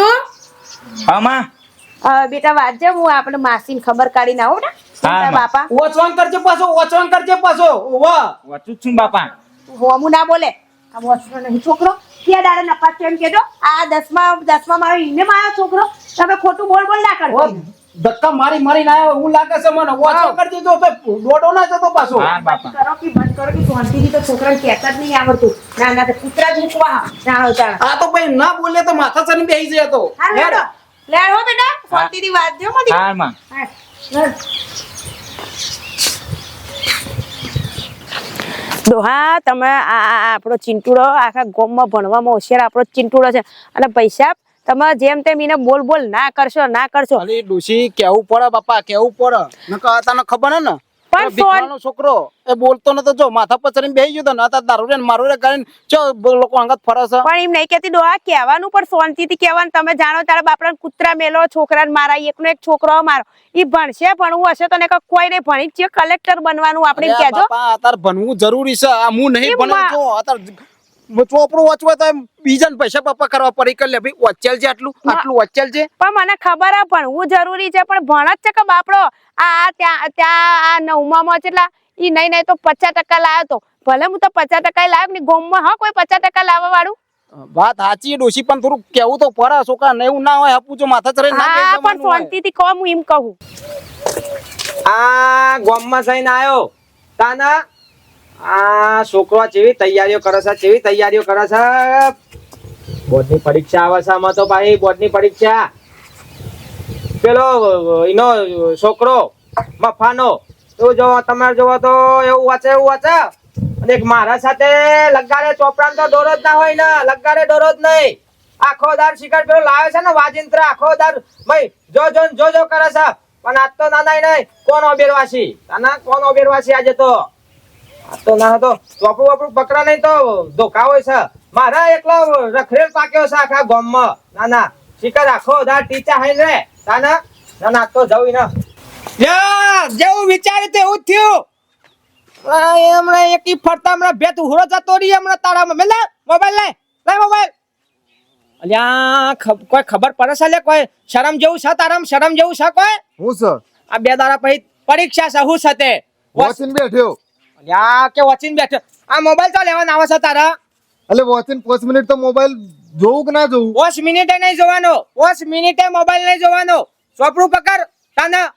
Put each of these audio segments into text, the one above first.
ચિંટુ હા માં બેટા વાંચજે હું આપણે માસીને ખબર કાઢીને આવું ને. બાપા. ઓચવાન કરજે પાછો ઓચવાન કરજે પાછો. વાહ વાંચું છું બાપા. હોમું ના બોલે. આ વોચનો નહીં છોકરો. ક્યાં દાડે નપાસ છે એમ કેજો આ દસમા દસમા માં ઈને માં આવ્યો છોકરો. તમે ખોટું બોલ બોલ ના કરો કરજો ધક્કા મારી મારી ના એવું લાગે છે મને. ઓછો કરી દીધો તો દોડો ના જતો પાછો. હા બાપા. કરો કે બંધ કરો કે શાંતિથી તો છોકરાને કહેતા જ નહીં આવડતું. ના ના તો કૂતરા જ મૂકવા. જાણો જાણ આ તો ભાઈ ના બોલે તો માથા ચડી બેહી જાય તો. હા લેડો હો બેટા શાંતિથી વાંચજો મધી હા માં. દોહા તમે આ આ- આ આપણો ચિંટુડો આખા ગોમમાં ભણવામાં હોશિયાર આપણો ચિંટુડો છે. અને પૈસા તમે જેમ તેમ એને બોલ બોલ ના કરશો ના કરશો. ડોશી કેવું પડે બાપા કેવું પડે. નકર તને ખબર હે ને? પણ છોકરો એ બોલતો નતો જો માથા પર ચડીને બેસી ગયો ને અત્યારે દારૂ રે મારું રે કરીને ચો લોકો અંગત ફરે છે. પણ એમ નહીં કેતી ડોહા કહેવાનું પણ શાંતિથી કહેવાનું. તમે જાણો તારા બાપરાને કૂતરા મેલો છોકરાને મારા એકનો એક છોકરો મારો ઈ ભણશે ભણવું હશે તો ને કોઈ નહીં ભણી છે કલેક્ટર બનવાનું આપણે કહેજો. ભણવું જરૂરી છે. આ હું નહીં જો અત્યારે ચોપડું વાંચવા તો બીજાને પૈસા બાપા કરવા પડી કરી લે ભાઈ વચ્ચેલ છે આટલું? આટલું વચ્ચેલ છે? પણ મને ખબર હે ભણવું જરૂરી છે પણ ભણ જ છે કે બાપડો? આ આ ત્યાં ત્યાં આ નવમામાં કેટલા ઈ નહીં નહીં તો પચાસ ટકા લાવ્યો તો. ભલે હું તો પચાસ ટકા લાવ્યો ને ગોમમાં હા કોઈ પચાસ ટકા લાવવા વાળું? વાત સાચી ડોશી પણ થોડું કેવું તો પરા છોકરા ને એવું ના હોય આપું જો માથા ચરે ના હા પણ. શાંતિથી કહો હું એમ કહું. આ ગામમાં જઈને આવ્યો તાના આ છોકરો જેવી તૈયારીઓ કરે છે, જેવી તૈયારીઓ કરે છે. બોર્ડની પરીક્ષા આવે છે આમાં તો ભાઈ, બોર્ડની પરીક્ષા. પેલો, એનો છોકરો મફાનો એવું જો તમારે જોવો તો એવું વાંચે એવું વાંચે. અને એક મારા સાથે લગાડે ચોપડા તો ડોરો જ ના હોય ને, લગાડે ડોરો જ નહીં. આખો દાર શિકાર પેલો લાવે છે ને વાજિંત્ર, આખો દાર, ભાઈ, જો જો જો જો કરે છે. પણ આજ તો નાના નહીં, કોણ ઓબેરવાસી નાના, કોણ ઓબેરવાસી આજે તો? તો ના હતો ચોપડું વપડું પકડા નહીં તો ધોકા હોય છે. મારા એકલો રખરેલ પાક્યો છે આખા ગામમાં. નાના શિકાર આખો દાર ટીચા હાઈ રે. નાના નાના ના તો જવું ના જેવું વિચાર્યું તેવું જ થયું. આ હમણાં એકી ફરતા હમણાં ભેત ઉહરો જતો રહી હમણાં તારામાં મેં લે મોબાઈલ લે લે મોબાઈલ. અલ્યા કોઈ ખબર પડે છે લે કોઈ? શરમ જેવું છે તારામાં? શરમ જેવું છે કોઈ? હું આ બે દાડા પછી પરીક્ષા છે હું છે તે. વોચિંગ બેઠ્યો. અલ્યા કે વચીને બેઠો. આ મોબાઈલ તો લેવાના આવે છે તારા. એટલે વોચિંગ પાંચ મિનિટ તો મોબાઈલ જોવું કે ના જોવું પાંચ મિનિટે નહીં જોવાનો. પાંચ મિનિટે મોબાઈલ નહીં જોવાનો. ચોપડું પકડ. તાના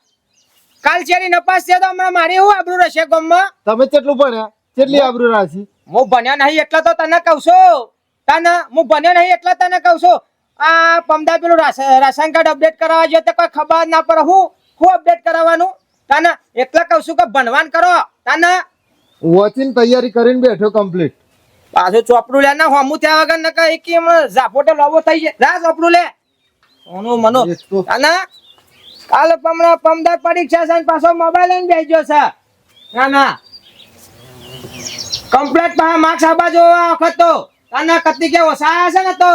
કાલ ચેરી નપાસ છે તો હમણાં મારી હું આબરૂ રહેશે ગામમાં? તમે કેટલું ભણ્યા? કેટલી આબરૂ રાખી? હું ભણ્યો નહીં એટલે તો તને કહું છું. તને હું ભણ્યો નહીં એટલે તને કહું છું. આ પમદા પેલું રાશન કાર્ડ અપડેટ કરાવવા જોઈએ તો કોઈ ખબર ના પડે. હું હું અપડેટ કરાવવાનું? તને એટલે કહું છું કે ભણવાન કરો. તને વોચિંગ તૈયારી કરીને બેઠો કમ્પ્લીટ પાછું ચોપડું લે ના હોમું થયા વગર ન એક એમ ઝાપોટે લોબો થઈ જાય. જા ચોપડું લે. ઓનું મનો. ના કાલ પમણા પમદાર પરીક્ષા છે પાછો મોબાઈલ લઈને બેસજો છે. ના ના. કમ્પ્લેટ પા માર્ક્સ આબા જો આ વખત તો. કાના કતી કે ઓછા છે ને તો.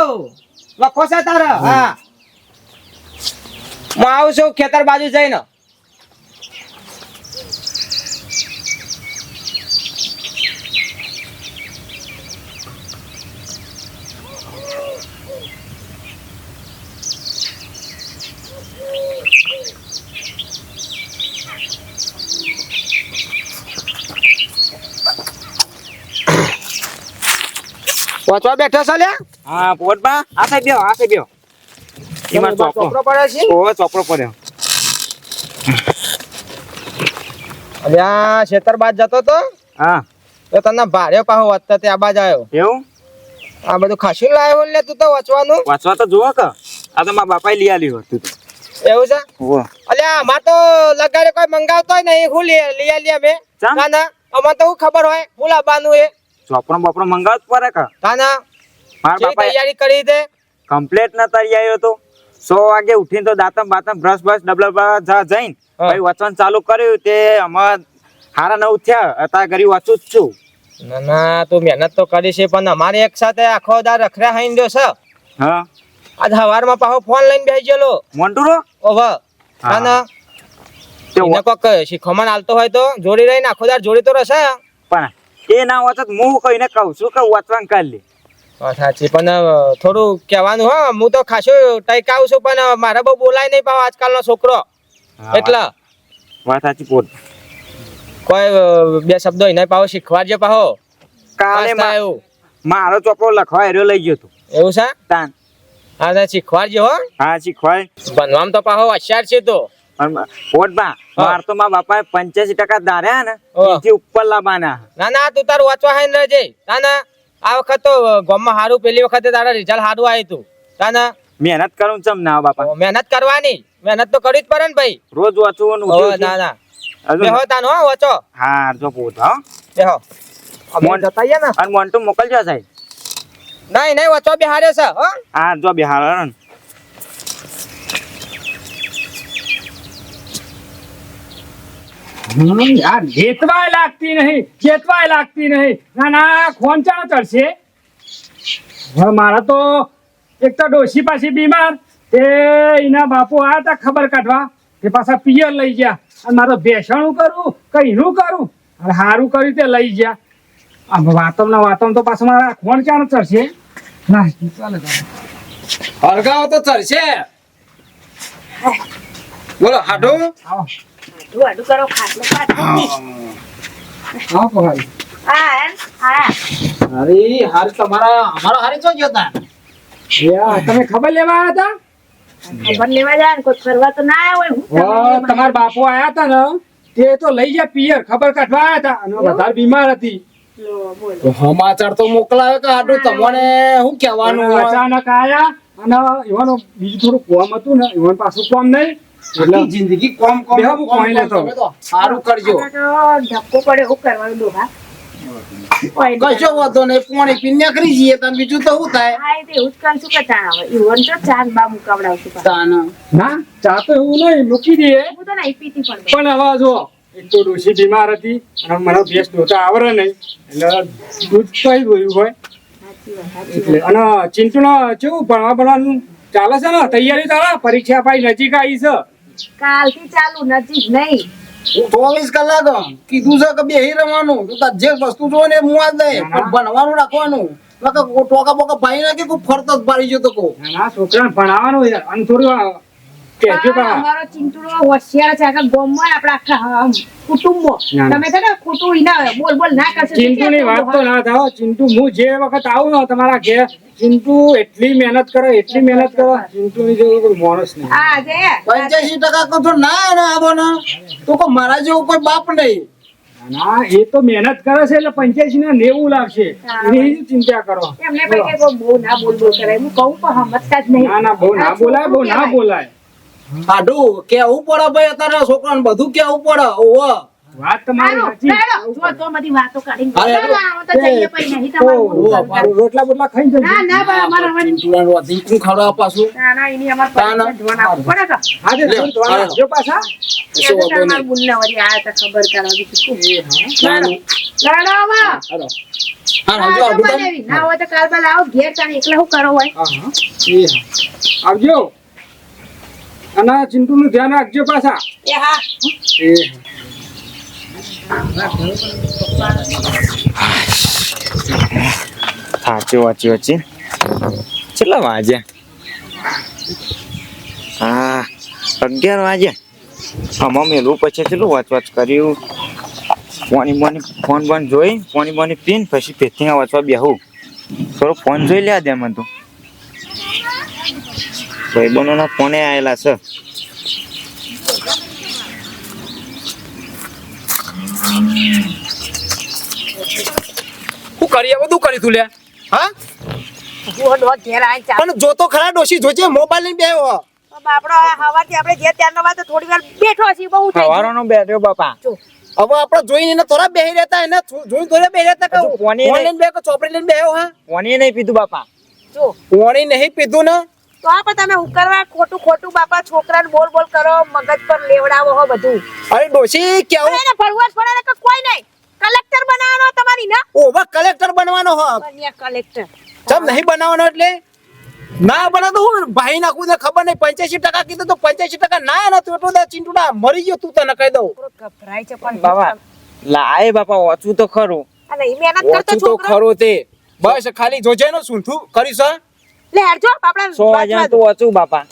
લખો છે તારા. હા. હું આવું છું ખેતર બાજુ જઈને. વાંચવા બેઠો છે લ્યા? હા પોટબા આ થઈ બેહો આ થઈ બેહો. એમાં ચોપડો. ચોપડો પડે છે? ઓહો ચોપડો પડ્યો. અલ્યા ખેતર બાદ જતો તો? હા. તો તને ભાડ્યો પાહો વાંચતા તે આ બાજ આવ્યો એવું? આ બધું ખાસું લાવ્યો લે તું તો વાંચવાનું? વાંચવા તો જુઓ કે. આ તો મારા બાપાએ લઈ આલ્યું હતું. એવું છે? અલ્યા અમાર તો લગાડે કોઈ મંગાવતો નહીં. હું લઈ લઈ આલીએ અમે ના ના. અમાર તો હું ખબર હોય. હું લાવવાનું એ. ચોપડો બોપડો મંગાવત પડે કા? ના ના. મારા બાપા તૈયારી કરી દે. કમ્પ્લીટ ના તૈયારી તો સો વાગે ઉઠીને તો દાંતમ બાતમ બ્રશ બ્રશ ડબલ જા જઈને ભાઈ વચન ચાલુ કર્યું તે અમાર હારા નવ થયા. અતા ઘરી વાંચું જ છું. ના ના તું મહેનત તો કરી છે પણ અમારે એક સાથે આખો દાર રખડ્યા હાઈન દો છે. હા. આજ હવારમાં પાછો ફોન લઈને બેસી ગયેલો. મોન્ટુરો ના હા. ના એને કોક શીખવામાં આલતો હોય તો જોડી રહીને આખો દાર જોડી તો રહેશે. પણ એ ના વાંચત હું કહીને કહું છું કે વાંચવાનું કરી લે. સાચી પણ થોડું કહેવાનું હો હું તો ખાસો ટકાવું છું પણ મારે બહુ બોલાય નહીં પાવ આજકાલનો છોકરો. એટલે? વાત સાચી બોલ. કોઈ બે શબ્દો એને પાછો શીખવાડજો પાહો કાલે મારો ચોપડો લખવા એરો લઈ ગયો તું એવું છે? તાન. હા શીખવાડજો હો. હા શીખવાય ભણવામાં તો પાહો હોશિયાર છે તો. માર તો બાપાએ પંચ્યાસી ટકા ધાર્યા ને એથી ઉપર લાવવાના. ના ના તું તારું વાંચવા હાઈ ના ના આ વખત તો ગામમાં સારું પેલી વખતે તારા રિઝલ્ટ સારું આવ્યું તું. ના ના. મહેનત કરું ચમ ના બાપા. મહેનત કરવાની. મહેનત તો કરવી જ પડે ને ભાઈ. રોજ વાંચવું ના ના. બેહો તાનો હો વાંચો. હા જો પોત હા. બેહો. મોન- જતા ને. અને મોન્ટુ મોકલજો સાહેબ. નહીં નહીં વાંચો બેહાડ્યો છે હા. જો બિહાર ને હમ, યાર જેતવાય લાગતી નહીં જેતવાય લાગતી નહીં. ના ના ખોન ચાલો ચડશે. હવે મારા તો એક તો ડોશી પાછી બીમાર. એ એના બાપુ આ તા ખબર કાઢવા. તે પાછા પિયર લઈ ગયા. અને મારો ભેસણું કરું કઈનું કરું. અને સારું કર્યું તે લઈ ગયા. આમ વાતમ ના વાતમ તો પાછું મારા ખોણ ક્યાં ચડશે. ના ચાલે ચાલે હરગાવ તો ચડશે. બોલો હાડો. આવો. આડું આડું કરો ખાટલો પાછો આવો હા હા. અરે હાર તમારા અમારો હારે જો ગયો તા? યા, તમે ખબર લેવા આવ્યા હતા ખબર લેવા જાય કોઈ ફરવા તો ના આવ્યો હોય હું તમારા બાપુ આયા હતા ને તે તો લઈ ગયા પિયર ખબર કાઢવા આયા હતા અને વધારે બીમાર હતી. સમાચાર તો મોકલાયો કે હાડો તમને શું કહેવાનું અચાનક આયા અને એવાનું બીજું થોડું કોમ હતું ને એવાનું પાછું કોમ નહીં. એટલે જિંદગી કોમ કોમ બેહો, હું કોમ, કોઈને કોમ, લેતો. સારું કરજો. ધક્કો પડે એવું કરવાનું ડોહા. કશો વાંધો નહીં પાણી પીને નીકળી જઈએ. તને બીજું તો શું થાય? હા, એ એવું જ કરશું કે તાણ આવે. ઈવન તો ચાર બા મુકાવડાવશું પાછા. ના ચા તો એવું નહીં મૂકી દઈએ. હું તો નહીં પીતી પણ પણ હવે જો એક તો ડોશી બીમાર હતી અને મને ભેંસ ધોતા આવડે નહીં. એટલે દૂધ કઈ ગયું હોય. એટલે અને ચિંટુના કેવું ભણવા ભણવાનું? ચાલે છે ને? તૈયારી તારા? પરીક્ષા ભાઈ નજીક આવી છે. કાલથી ચાલુ નજીક નહીં. ચોવીસ કલાક કીધું છે કે બેહી રહેવાનું. તું તાર જે વસ્તુ જોવે ને એ આ જ દે પણ ભણવાનું રાખવાનું. ટોકા બોકા ભાઈ નાખી કોઈ ફરતો જ પાડી જતો કો ના ના છોકરાને ભણાવવાનું અને થોડું કહેજો પણ પણ અમારો ચિંટુડો હોશિયાર છે. આખા ગામમાં આપણા આખા હમ, કુટુંબો. ના, ના. તમે છે ને ખોટું ના બોલ બોલ ના કરશો તો વાત તો ના થાવ. ચિંટુ હું જે વખત આવું ને તમારા ઘેર ચિંટુ એટલી મહેનત કરે એટલી મહેનત કરે ચિંટુ જેવો કોઈ માણસ નહીં. હા જે. ના ના આવો તો મારા જેવો કોઈ બાપ નહીં. ના એ તો મહેનત કરે છે એટલે પંચ્યાસી ને નેવું લાગશે. હા. એની શું ચિંતા કરો. એમને બહુ ના બોલ બોલ કરે. હું કહું પણ સમજતા જ નહીં. ના ના બહુ ના બોલાય બહુ ના બોલાય. આડું કેવું પડે ભાઈ અત્યારે છોકરાને બધું કેવું પડે? ઓહો. વાત તમારી જો તો બધી વાતો આવો તો જઈએ નહીં તમારું ઓ, બોલ બોલ કરે. રોટલા બોટલા ખાઈ જજો. ના ના ભાઈ અમારે હવે ચિંટુડાનું વધી કું પાછું. ના ના એની અમારે ના, ના. પરીક્ષા જોવાના આપવું પડે તો. હા તે લે, જોઈ તો હાલો. જો પાછા તો તારા મારા બુનના આયા તા ખબર બીજું શું. હા. હા, બનાવી. ના હોય તો કાલ બાલ આવો ઘેર તાણે એકલા શું કરો હોય? હા હા. એ હા. આવજો. અને ચિંટુ નું ધ્યાન રાખજો પાછા. એ હા. એ. સાચી વાંચી વાંચી કેટલા વાગ્યા? હા અગિયાર વાગ્યા. આમાં મેલું પછી કેટલું વાંચ વાંચ કર્યું? ફોન બોની ફોન બોન જોઈ પોની બોની પીને પછી પેથી વાંચવા બેહું. થોડો ફોન જોઈ લે દે મને તું. ભાઈબંધોના ફોને આવેલા છે. શું કરી બધું કરી તું લે. હા? જુઓ ડો ઘેર આવીને ચાલો. પણ જોતો ખરા ડોશી જોજે મોબાઈલ લઈને બેહો. બાપડો આ આપણે ઘેર ત્યારનો વાત થોડી વાર બેઠો છીએ બહુ થઈ ગયું. બાપા. હવે આપણે જોઈને એને થોડા બેહી રહેતા એને જોઈને થોડા બેહી રહેતા કે હજુ ફોને ફોન. લઈને બેહો ચોપડી લઈને બેહો હા? ફોને નહીં પીધું બાપા. જો પાણી નહીં પીધું ને? તો પણ તમે ઉકરવા ખોટું ખોટું બાપા છોકરાને બોલ બોલ કરો મગજ પર લેવડાવો હો બધું. અરે ડોશી કેવું એને ભરવા પડે ને કે કોઈ નહીં. કલેક્ટર બનાવવાનો તમારી ના? ઓવા કલેક્ટર બનવાનો હો. બન્યા કલેક્ટર. તમ નહીં બનાવવાનો એટલે? ના બને તો હું ભાઈ નાખું ને ખબર નહીં પંચ્યાસી ટકા કીધું તો પંચ્યાસી ટકા ના એનો તું એટલું દા ચિંટુડા મરી ગયો તું તને કહી દઉં. ગભરાય છે પણ બાબા લાય બાપા ઓછું તો ખરું. અને મહેનત કરતો ઓછું તો છોકરો. ખરો તે. બસ ખાલી જોજે નો સૂંઠું કરીશ હો. લે હેડજો બાપડા સો વાગ્યા તો ઓછું બાપા.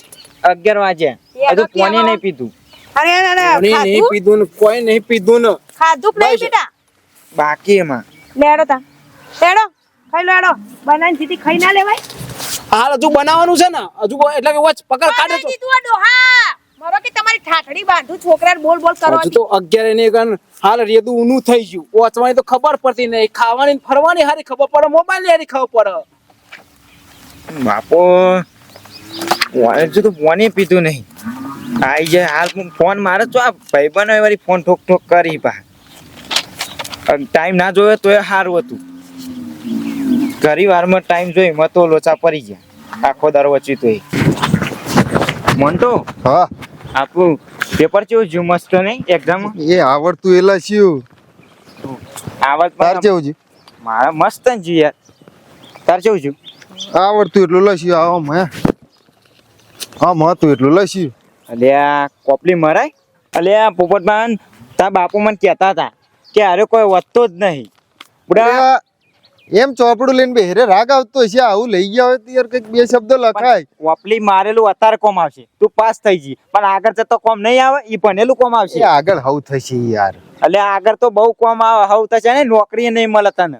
અગિયાર વાગ્યા. હજુ તો નહીં પીધું? અરે અરે, નહીં પીધું ને કોઈ નહીં પીધું ને. ખાધું નહીં બેટા બાકી એમાં. લેડો તા. લેડો ખાઈ લેડો બનાવીને સીધી ખાઈ ના લેવાય. હાલ હજુ બનાવવાનું છે ને? હજુ એટલે કે વચ પકડ કાઢે તો. દીધું ડોહા. મારો કે તમારી ઠાઠડી બાંધું છોકરાને બોલ બોલ હજુ તો અગિયાર ને ગણ હાલ રેદું ઊનું થઈ ગયું. વાંચવાની તો ખબર પડતી નહીં. ખાવાની ફરવાની હારી ખબર પડે મોબાઈલની હારી ખબર પડે. બાપો હજુ તો ફોને પીધું નહીં. આઈ જાય હાલ ફોન મારે તો આ ભાઈબંધો વળી ફોન ઠોક ઠોક કરી પા ટાઈમ ના જોયો તો એ સારું હતું. ઘણી વારમાં ટાઈમ જોઈ મત તો લોચા પડી ગયા. આખો દારો વચ્ચી તો મોન્ટો હા. આપણું પેપર કેવું જ્યું? મસ્ત નહીં? એક્ઝામ એ આવડતું એલા શું આવડત તાર કેવું જ્યું? મારા મસ્ત જ યાર. તાર કેવું જ્યું? આવડતું એટલું લસ્યું આવો મે હા મહતું એટલું લસ્યું અલ્યા કોપલી મરાય? અલ્યા પોપટમાન તા બાપુ મને કહેતા હતા કે અરે કોઈ વધતો જ નહીં. બુડા. એમ ચોપડું લઈને બેહરે રાગ આવતો હશે આવું લઈ ગયા હોય તો યાર કંઈક બે શબ્દ લખાય. કોપલી મારેલું અત્યારે કોમ આવશે. તું પાસ થઈ જી. પણ આગળ જતો કોમ નહીં આવે ઈ ભણેલું કોમ આવશે. આગળ હવ થશે યાર. એટલે આગળ તો બહુ કોમ આવે હવ થશે ને નોકરી નહીં મળે તને.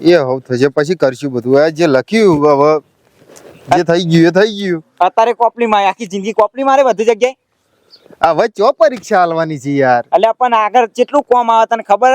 એ હવે થશે. પછી કરશું બધું. આ જે લખ્યું હવે જે થઈ ગયું એ થઈ ગયું. અત્યારે કોપલી માં આખી જિંદગી કોપલી મારે બધી જગ્યાએ? આ હવે ચો પરીક્ષા આલવાની છે યાર. એટલે પણ આગળ કેટલું કોમ આવે તને ખબર?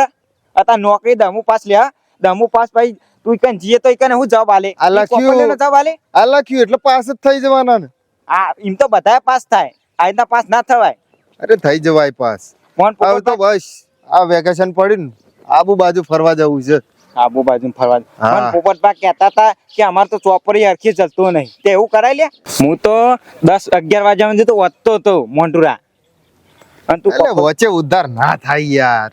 અત્યારે નોકરી દમુ પાસ લ્યા. દમુ પાસ ભાઈ તું કઈ જીએ તો કને હું જવાબ આલે? આ લખ્યું. જવાબ આલે? આ લખ્યું એટલે પાસ જ થઈ જવાના ને. આ એમ તો બધા પાસ થાય. આ રીતના પાસ ના થવાય. અરે થઈ જવાય પાસ. હવે તો બસ. આ વેકેશન પડ્યું ને. આબુ બાજુ ફરવા જવું છે. આબુ બાજુ ફરવા. પણ પોપટભા કહેતા હતા કે અમાર તો ચોપડી હરખી ચલતો નહીં. તે એવું કરાય લે? હું તો દસ અગિયાર વાગ્યા સુધી તો વધતો હતો મોન્ટુરા અને તું વચ્ચે ઉદ્ધાર ના થાય યાર.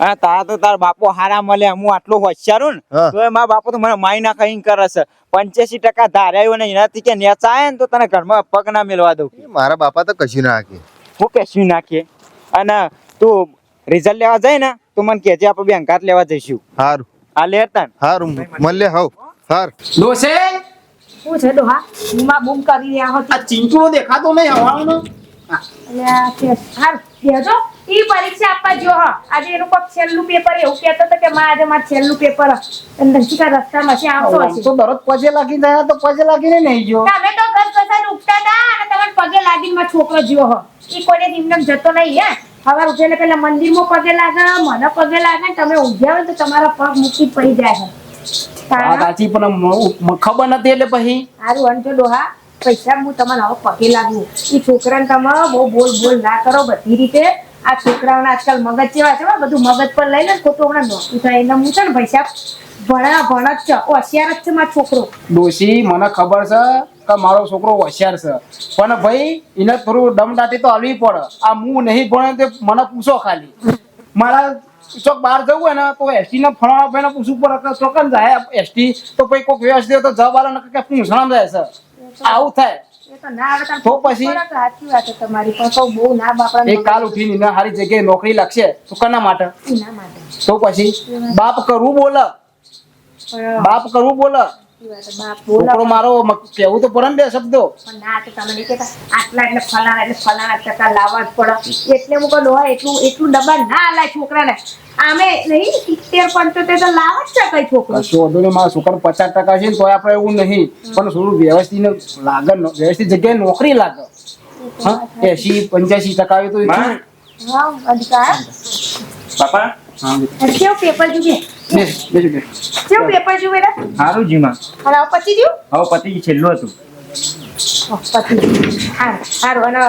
હા તારા તો તાર બાપો હારા મળે હું આટલો હોશિયારું ને તો મારા બાપો તો મને માઈ ના ખાઈ કરે છે. પંચ્યાસી ટકા ધાર્યા ને એનાથી કે નેચાય ને તો તને ઘરમાં પગ ના મેળવા દઉં. મારા બાપા તો કશું નાખે હું કશું નાખીએ અને તું રિઝલ્ટ લેવા જાય ને તો મને કહેજે આપણે બેંક કાર્ડ લેવા જઈશું. હારું. આ લેતા હારું મળે હવ. હાર. ડોસે? શું છે ડોહા? બૂમા બૂમ કરી રહ્યા હો આ ચિંચુડો દેખાતો નહીં હવાનો અલ્યા, તે હારું, બેહજો. ઈ પરીક્ષા આપવા જો આજે એનું કોક છેલ્લું પેપર એવું કહેતો હતો કે માં આજે મારું છેલ્લું પેપર હ. અને નજીક આ રસ્તામાંથી આવતો હશે. તો દરરોજ પજે લાગી જાય તો પજે લાગીને નહીં ગયો. તમે તો ઘર હતા અને પગે લાગીને છોકરો જ્યો હ. ઈ કોઈને નિમનમ જતો નહીં હે. સવાર ઉઠીને પેલા મંદિરમાં પગે લાગે મને પગે લાગે ને તમે ઊંઘ્યા હોય તો તમારા પગ મૂકી પડી જાય. સાચી પણ ખબર નથી એટલે પછી. સારું અંજો ડોહા પૈસા હું તમને હવે પગે લાગુ. એ છોકરાને તમે બહુ બોલ બોલ ના કરો બધી રીતે. આ છોકરાઓને આજકાલ મગજ જેવા છે બધું મગજ પર લઈ લે ને ખોટું હમણાં નોકરી થાય. એટલે હું છે ને પૈસા ભણા ભણ જ છે. હોશિયાર જ છે મારો છોકરો. ડોશી મને ખબર છે કે મારો છોકરો હોશિયાર છે. પણ ભાઈ એને થોડું દમદાટી તો આવી પડે. આ હું નહીં ભણે તે મને પૂછો ખાલી. મારા ચોક બહાર જવું હોય ને તો એસટી ને ફલાણા ભાઈને પૂછવું પડે કે ચોકન જાય એસટી. તો પછી કોઈક વ્યવસ્થિત તો જવાબ આવે ને કે પૂછણ જાય છે. આવું થાય. તો પછી? પડે તો સાચી વાત છે તમારી. પણ કહું બહુ ના બાપડા એ કાલ ઉઠીને સારી જગ્યાએ નોકરી લાગશે તો કના માટે? તો પછી બાપ કરવું બોલે. બાપ કરવું બોલે. છોકરો મારો કેવું તો પડે ને બે શબ્દો. ના તો તમે નહીં કેતા આટલા એટલે ફલાણા એટલે ફલાણા ટકા લાવવા જ પડે. એટલે હું કહું હોય એટલું એટલું ડબ્બા ના આલાય છોકરાને. આમે નહીં સિત્તેર પંચોતેર તો લાવ જ ટકા છોકરો. વાંધો નહીં મારા છોકરા પચાસ ટકા છે ને તો આપણે એવું નહીં. પણ થોડું વ્યવસ્થિત લાગે વ્યવસ્થિત જગ્યાએ નોકરી લાગે. હા એસી પંચ્યાસી ટકા આવે તો એ કેવું પેપર. કેવું પેપર સારું જીમાં. અને હવે પતી ગયું? હવે પતિ છેલ્લું હતું. પતી ગયું. હારું હારું અને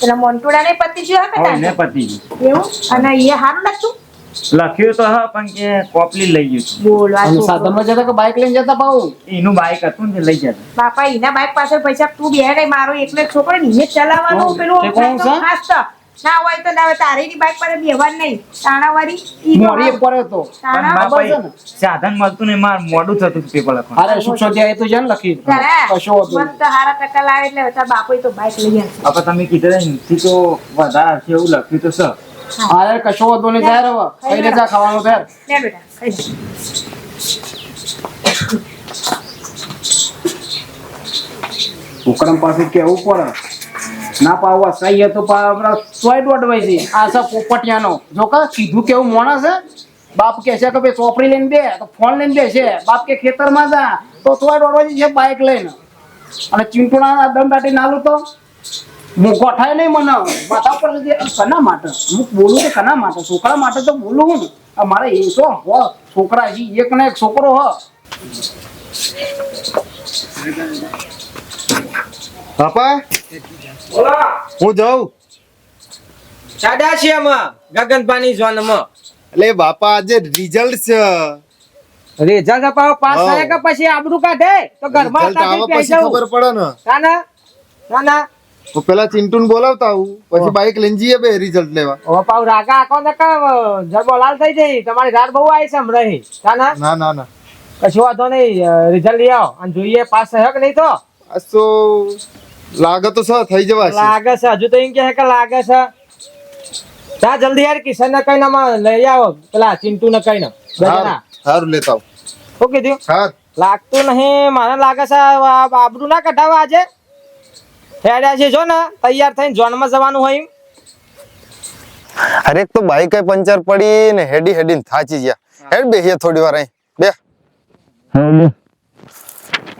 પેલા મોન્ટોડા ને પતી ગયું હા ને કે ગયું. એવું? અને એ સારું લાગતું? લખ્યું તો હા પણ કે કોપલી લઈ ગયું. બોલો. સાધનમાં જતા કે બાઇક લઈને જતા પાઉં એનું બાઈક હતું ને લઈ જતા. બાપા એના બાઈક પાછળ પૈસા તું બે નહીં મારો એકલો એક છોકરો ને ચલાવવાનું પેલું? ખાસ. ના હોય તો ના હોયની બાઈક પર બેહવાનું નહીં. તાણાવાળી ઈ મોરી હા. તો તાણા છે સાધન મળતું નહીં માર મોડું થતું હતું પેપર લખવા અરે સુખ શોધી તો જન લખી. કશો. મસ્ત હારા ટકા લાવે એટલે તાર બાપોએ તો બાઈક લઈ આવશે હવે તમે કીધું ને તો વધારે હશે એવું લખ્યું તો સર. અરે કશો વાંધો નહીં ત્યારે હવે. કઈ રીતે ખાવાનું ત્યારે લે બેટા ખાઈ લે. છોકરાને કેવું પડે? ના પાવવા સહી તો આપણા સોય દોડવાય છે. આ છે પોપટિયાનો. જો કા કીધું કેવું મોણસ છે બાપ કે છે કે ભાઈ ચોપડી લઈને બે, તો ફોન લઈને બે છે. બાપ કે ખેતરમાં જા, તો સોય દોડવા છે બાઇક લઈને. અને ચીંટુણા દમ દાટી નાલું તો? હું ગોઠાય નહીં મને. માથા પર કના માટે? હું બોલું તો કના માટે? છોકરા માટે તો બોલું હું મારે એ તો છોકરા છે એક ને એક છોકરો હ. બાપા? હું જાઉં? સાડા છે આમાં ગગનપાની ઝોનમાં એટલે બાપા આજે રિઝલ્ટ છે. રિઝલ્ટ અપાવો પાસ થાય કે પછી આબરૂ કાઢે? તો ઘરમાં રિઝલ્ટ આવે તાકી ખબર પડે ને. પેલા ચિંટુને બોલાવતા આવું પછી બાઈક લઈને જઈએ બે રિઝલ્ટ લેવા. પાવ રાગા આખો ને કા લાલ થઈ જઈ તમારી રાત બહુ આવી છે હમણાં ઈ. ના ના ના ના. ના કશું વાંધો નહીં રિઝલ્ટ લઈ આવો. અને જોઈએ પાસ થયો કે નહીં તો? તો લાગે તો સર થઈ જવા લાગે છે હજુ તો એમ કે કે લાગે છે તા જલ્દી યાર કિશન ને કઈ ના લઈ આવો. પેલા ચિંટુ ને. કઈ ના સારું લેતા આવું. શું કીધું? હા. લાગતું નહીં મને લાગે છે આબરૂ ના કઢાવા આજે. હેડ્યા છે જો ને તૈયાર થઈને જોનમાં જવાનું હોય અરે એક તો બાઈક પંચર પડી ને હેડી હેડી થાચી ગયા. હેડ બેહીએ થોડી વાર અહીં. બે.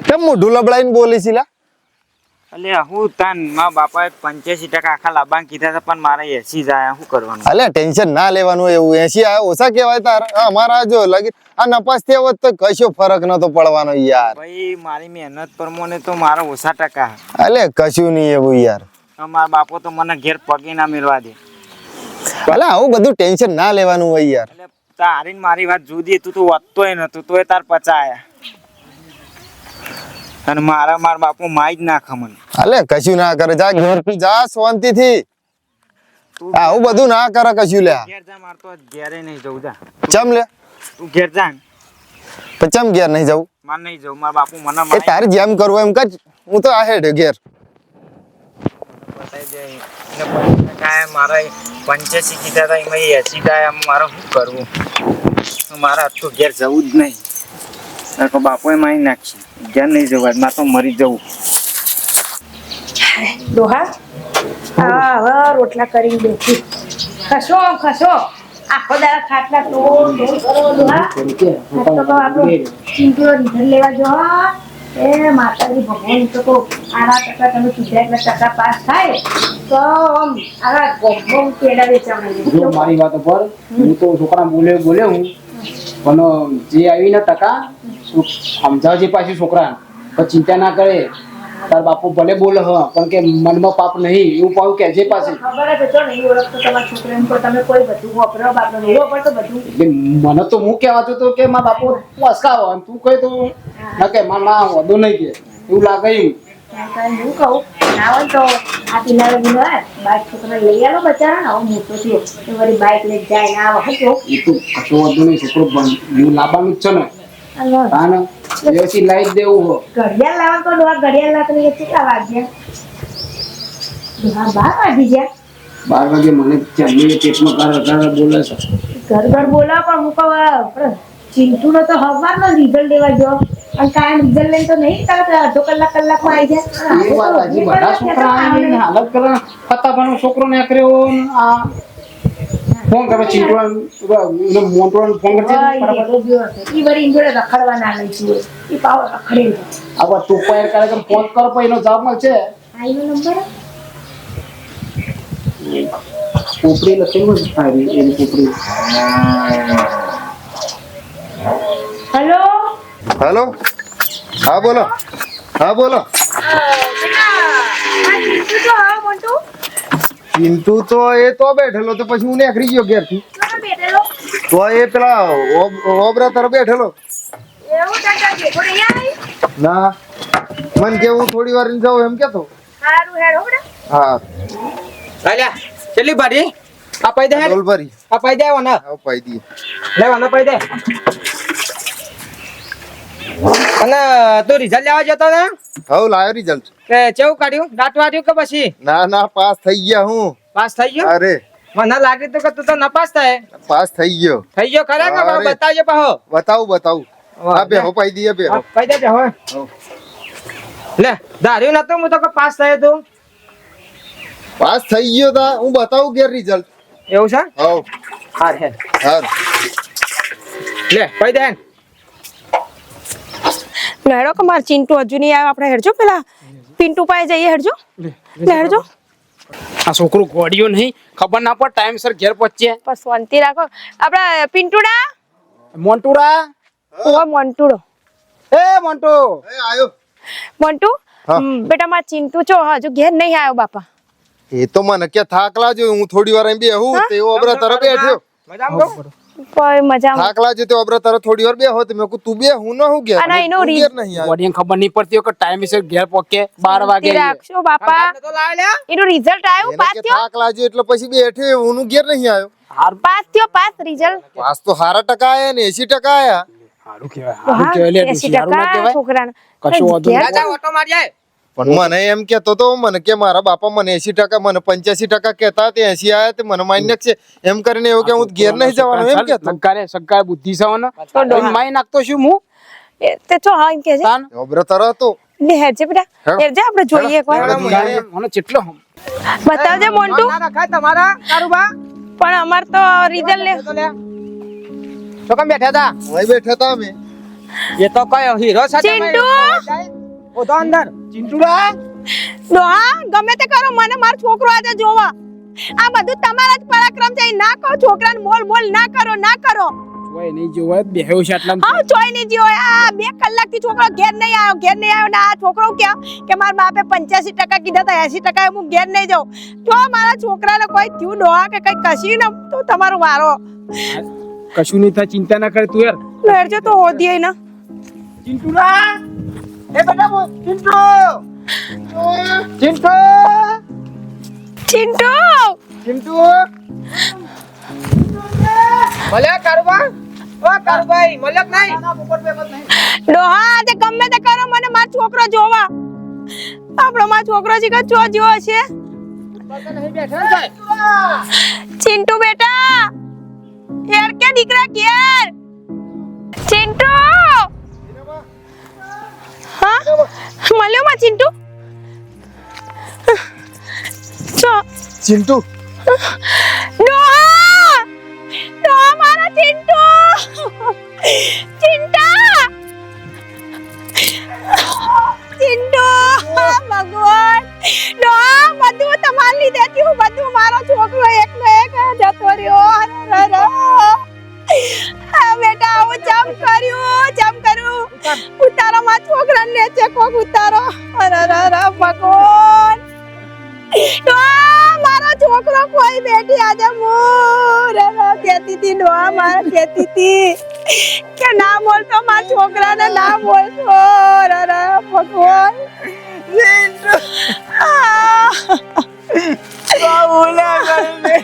કેમ મોઢું લબડાઈને બોલી લા? એટલે હું તાન મારા બાપાએ પંચ્યાસી ટકા આખા લાભાંક કીધા હતા પણ મારે એસી જાય શું કરવાનું? અલે ટેન્શન ના લેવાનું એવું એસી આ ઓછા કહેવાય તાર. અમારા જો લગી આ નપાસ થયા તો કશો ફરક નતો પડવાનો યાર. ભાઈ મારી મહેનત પ્રમાણે તો મારા ઓછા ટકા. અલે કશું નહીં એવું યાર. મારા બાપો તો મને ઘેર પગી ના મેળવા દે. અલે આવું બધું ટેન્શન ના લેવાનું હોય યાર. તારી મારી વાત જુદી તું તો વધતોય નતું તોય તાર પચાયા. અને મારા મારા બાપુ માઈ જ નાખે મને. અલે કશું ના કરે. જા ઘરથી જા શાંતિથી. તું આવું બધું ના કરે કશું લે. ઘેર જા માર તો ઘેરે નહીં જવું જા. ચમ લે? તું ઘેર જા તો ચમ ઘેર નહીં જવું? માર નહીં જવું મારા બાપુ મને એ મારી તારે જેમ કરવું એમ કર. હું તો આ હેડ ઘેર. બતાઈ દે મારા પંચ્યાસી કીધા હતા એમાં એસી થાય મારે શું કરવું? મારા તો ઘેર જવું જ નહીં. તો બાપોએ મારી નાખશે જ્યાં નહીં જવાય મારે તો મરી જવું. ડોહા? હા હવે રોટલા કરીને બેઠી ખસો ખસો. આખો દાડા ખાટલા તો ડોહા તો આપણો ચીંટીઓ રિઝલ્ટ લેવા જો એ માતાજી ભગવાન તો કહું આના ટકા તમે કીધા એટલે ટકા પાસ થાય તો આમ આના ગોમ કેડા વેચાવણા જો મારી વાત પર હું તો છોકરા બોલે બોલે હું. પણ જે આવીને ટકા સમજાવજે પાછી છોકરા? પણ ચિંતા ના કરે. તાર બાપુ ભલે બોલે હ પણ કે મનમાં પાપ નહીં એવું પાવ કે જે પાસે ખબર જ તો નહીં ઓળખતો તમારા છોકરાને તો તમે કોઈ બધું વાપરો બાપરો નહીં વાપરતો બધું. એટલે મને તો હું કહેવાતું તો કે મારા બાપુ વસકાવો અને તું કહે તો ના કે માં માં વધુ નહીં કે એવું લાગે એમ. હું કહું. ના હોય તો આ પિલાડો ગુનો હે બાઈક છોકરા લઈ આવો બચારા ને હવે મોટો થયો એ વળી બાઈક લઈ જાય ના આ તો એ તો કશો વધુ નહીં છોકરો લાવવાનું જ છે ને. હલો. હા ને વ્યવસ્થિત લાવી જ દેવું હો. ઘડિયાળ લાવો તો ડોહા ઘડિયાળ લાકડી કેટલા વાગ્યા? ડોહા બાર વાગી ગયા. બાર વાગે મને જમી પેટમાં કાળ કાળ બોલે છે. ઘર ઘર બોલાવો પણ હું કહું આપણે તો હવારનો રિઝલ્ટ લેવા જો અને કાયમ રિઝલ્ટ લઈને તો નહીં તરત અડધો કલાક કલાકમાં આવી જાય. એ વાત હજી બધા છોકરા હાલત કરે. ફતાફાનો છોકરો ને કર્યો આ ફોન કરે ચીંટવા મોટો ફોન કરજે ઈ વરી જોડે રખડવા ના લઈ છું. ઈ પાવ રખડે આ વાત તું પાયર કરે કે ફોન કરો પછી એનો જવાબ મળશે. આ એનો નંબર ઉપરી લખેલું જ થાય એની ઉપરી. હેલો? હેલો? હા બોલો. હા બોલો. ચિંટુ તો એ તો બેઠેલો તો પછી હું નેકરી ગયો ઘેરથી. બેઠેલો? તો એ પેલા ઓબ- ઓબરા તર બેઠેલો. ના. મન કે હું થોડી વાર જાઉં એમ કેતો. સારું હેડ હોબડે હા. ચાલ્યા કેટલી ભારી આ પૈ દે હેડ. ડોલભરી. આ પૈ દે વના આવ પાઈ દઈએ. લે વના દે. અને તું રિઝલ્ટ લેવા જતો ને? હવ લાયો રિઝલ્ટ કે કેવું કાઢ્યું? દાંત વાળ્યું કે પછી? ના ના પાસ થઈ ગયા હું. પાસ થઈ ગયો? અરે. મને લાગ્યું તો કે તું તો નપાસ થાય. પાસ થઈ ગયો. થઈ ગયો ખરા કે. બતાવજો પાહો બતાવું બતાવું. હા બેહો પાઈ બે હો. પાઈ દેજે હો. લે ધાર્યું નતો હું તો કે પાસ થયો તું. પાસ થઈ ગયો તા હું બતાવું કે રિઝલ્ટ એવું છે? હવ. હા હે હા લે પાઈ દે લેડો કે માર ચિંટુ હજુ નહીં આવ્યો? આપણે હેડજો પેલા. પિન્ટુ પાસે જઈએ હેડજો. લે હેડજો. આ છોકરો ગોડિયો નહીં. ખબર ના પડે ટાઈમસર ઘેર પહોંચીએ. બસ શાંતિ રાખો. આપડા પિન્ટુડા? મોન્ટુડા? ઓ મોન્ટુડો. એ મોન્ટુ. એ આયો. મોન્ટુ? બેટા માર ચિંટુ છો. હજુ ઘેર નહીં આવ્યો બાપા. એ તો મને કે થાક લાગ્યો હું થોડી વાર એમ બેહું તે ઓબરા તરફ બેઠ્યો મજામાં? કોઈ મજામાં. થાક લાગ્યો તે ઓબરા તરફ થોડી વાર બેહો. તે મેં તું બે હું ન હું ઘેર? અને એનો તું નહીં આવ્યો ગોળીને ખબર નહીં પડતી હોય કે ટાઈમસર ઘેર પહોંચે બાર વાગે રાખશો બાપા. અંગાત નતો લાવ્યો લ્યા? એનું રિઝલ્ટ આવ્યું? પાસ થયો? એટલે પછી બેઠ્યો હું ઘેર નહીં આવ્યો હાર પાસ થયો પાસ રિઝલ્ટ પાસ તો સારા ટકા આયા ને એસી ટકા આયા. હારું કહેવાય હારું કહેવાય લે હારું ના કહેવાય. છોકરાને. કશું વાંધો ઘેર જા, જા, ઓટો મારી આય. પણ મને એમ કેતો તો મને કે મારા બાપા મને એસી ટકા મને પંચ્યાસી ટકા કેતા તે એસી આયા તે મને માન્ય છે. એમ કરીને એવું કે હું ઘેર નહીં જવાનું એમ કેતો સંકારે સંકારે બુદ્ધિ સવાનો તો. માઈ નાખતો છું હું? તે ચો હા એમ કે છે. તાન? તરો તો ને હેરજે બેટા? હેરજે આપણે જોઈએ એકવાર? મને કેટલો બતાવજે મોન્ટુ. ના રખાય તમારા કારુબા. પણ અમાર તો રીઝલ લે. તો કેમ બેઠા હતા? હોય બેઠા હતા અમે. એ તો કયો હીરો છે તમે. ચિંટુ! તો અંદર. ચિંટુડા ડોહા ગમે તે કરો મને મારો છોકરો આજે જોવા. આ બધું તમારા જ પરાક્રમ છે ના કહો છોકરાને બોલ બોલ ના કરો ના કરો. જોવાય નહીં જોવા બેહ્યો છે આટલા હા ચોય નહીં જીવો. આ બે કલાકથી છોકરો ઘેર નહીં આવ્યો ઘેર નહીં આવ્યો ને આ છોકરો કે કે મારા બાપે પંચ્યાસી ટકા કીધા હતા એસી ટકા હું ઘેર નહીં જાઉં. તો મારા છોકરાને કોઈ થયું ડોહા કે કઈ કશી ન તો તમારો વારો. કશું નહીં થાય ચિંતા ના કર તું યાર. લેડજો તો હોદી ને. ચિંટુડા એ બેટા ચિંટુ! ચિંટુ! ચિંટુ! ચિંટુ! મળ્યા કારુબા? ઓ કારુભાઈ મળ્યા કે નહીં! ડોહા તે ગમે તે કરો મને માર છોકરો જોવા. આપણો માર છોકરો છે કે ચો જો છે? ચિંટુ બેટા યાર કે દીકરા કેર ચિંટુ! હા મળ્યો માં ચિંટુ ચો ચિંટુ ડોહા ડોહા મારા ચિંટુ ચિંટા ચિંટુ ભગવાન ડોહા બધું તમારી લીધે થયું બધું મારો છોકરો એકનો એક જતો રહ્યો અરે રે. આ બેટા આવું જમ કર્યું જમ કર્યું ઉતારો માં છોકરાને નેચે કોક ઉતારો. અરે રે રે ભગવાન. મારો છોકરો કોઈ બેઠી આજે હું રે રે કહેતી હતી ડોહા મારે કહેતી હતી કે ના બોલતો મારા છોકરાને ના બોલતો. રે રે ભગવાન. છોકરો હા, તારી.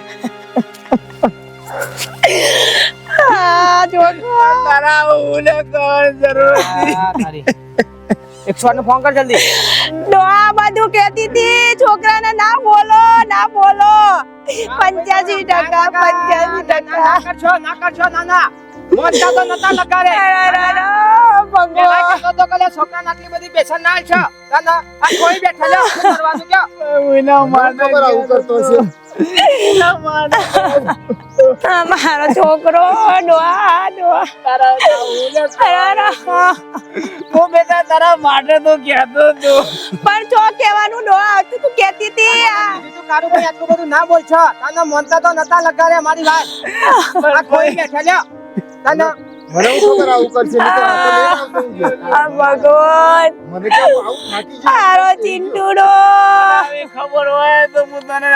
એકસો નો ફોન કર જલ્દી. ડોહા બધું કહેતી હતી છોકરાને ના બોલો ના બોલો. પંચ્યાસી ટકા પંચ્યાસી ટકા. કરશો ના કરશો ના ના. મોટા તો નતા ભગવાન. તો કે છોકરા આટલી બધી બેસન ના છે ના આ કોઈ ખબર આવું કરતો છે મારો છોકરો ડોહા ડોહા. હું. બેટા તારા માટે તો કહેતો તો પણ જો કહેવાનું ડોહા આવતું તું કહેતી હતી આ. બીજું કારું ભાઈ આટલું બધું ના બોલ છો તને મોનતા તો નતા લગાડે મારી વાત. કોઈ બેઠા લ્યો. તાના મને ખબર આવું કરશે. આ ભગવાન. મને કે આવું ચિંટુડો. ખબર હોય તો હું તને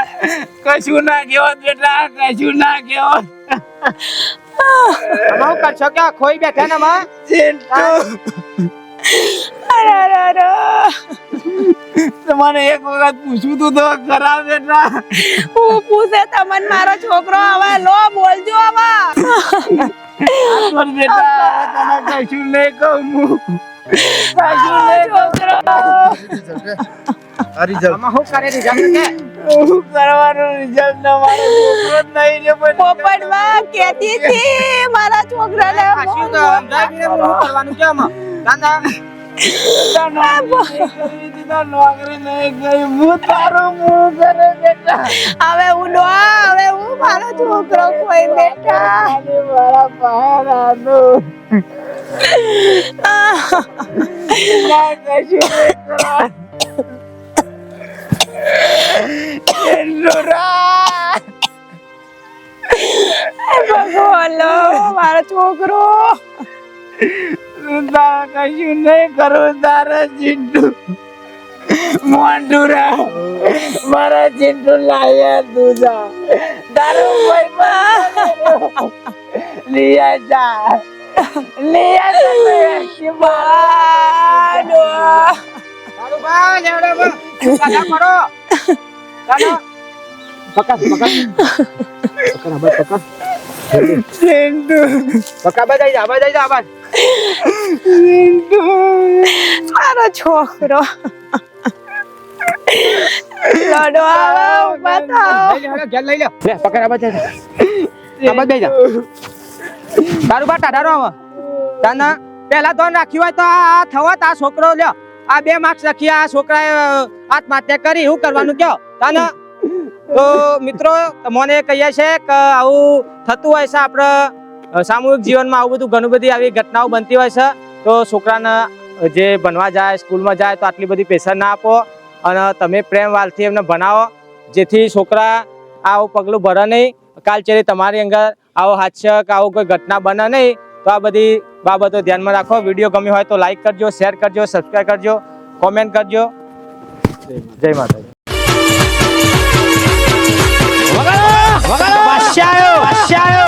કશું ના કેવો બેટા કશું ના કેવો આમાં હું કરશો કે બેઠા ને માં અરે અરે અરે મને એક વખત પૂછ્યું તું તો ખરા બેટા? હું પૂછે તમને મારો છોકરો હવે લો બોલજો હવે પણ બેટા તને કશું નહીં કહું. હું કશું નહીં કહું. છોકરો. આ result. આમાં હું કરે રિઝલ્ટ કરવાનું રિઝલ્ટ ના મારો છોકરો જ નહીં ને કહેતી હતી મારા છોકરાને ખાસી તો સમજાય હું શું કરવાનું કેમ હવે હું નો હવે હું મારો છોકરો કોઈ બેટા મારા પારાનું ના કશું નહીં કરવા. એન્ડોરા. બોલો મારો છોકરો. તારા કશું નહીં કરું તારા ચિંટુ મોંડુરા મારા ચિંટુ લાયા તુજા તારું ભાઈ લિયા જા લિયા જા બાનો તારું બા લેવડે બા કાકા કરો તાના પકા પકા પકા બા પકા ચિંટુ પકા બા જઈ જા બા જઈ જા બા ચિંટુ મારો છોકરો લડો આવો બતાવો લઈ લે હેડો, ઘેર લઈ લે લે પકડ આ બા આ બા જા તારું બા ટાઢારો આવા તાના પહેલા તો રાખ્યું હોય તો આ થવા આ છોકરો લ્યો આ બે માર્ક્સ લખી આ છોકરાએ આત્મહત્યા કરી શું કરવાનું કયો તાના તો મિત્રો મને કહીએ છે કે આવું થતું હોય છે આપણે સામૂહિક જીવનમાં આવું બધું ઘણું બધી આવી ઘટનાઓ બનતી હોય છે. તો છોકરાને જે ભણવા જાય સ્કૂલમાં જાય તો આટલી બધી પ્રેશર ના આપો અને તમે પ્રેમ વાલથી એમને ભણાવો જેથી છોકરા આવું પગલું ભરે નહીં. કાલચેરી તમારી અંદર આવો હાસ્ય કે આવું કોઈ ઘટના બને નહીં. તો આ બધી બાબતો ધ્યાનમાં રાખો. વીડિયો ગમ્યો હોય તો લાઈક કરજો શેર કરજો સબસ્ક્રાઈબ કરજો કોમેન્ટ કરજો. જય માતાજી. વગાડો!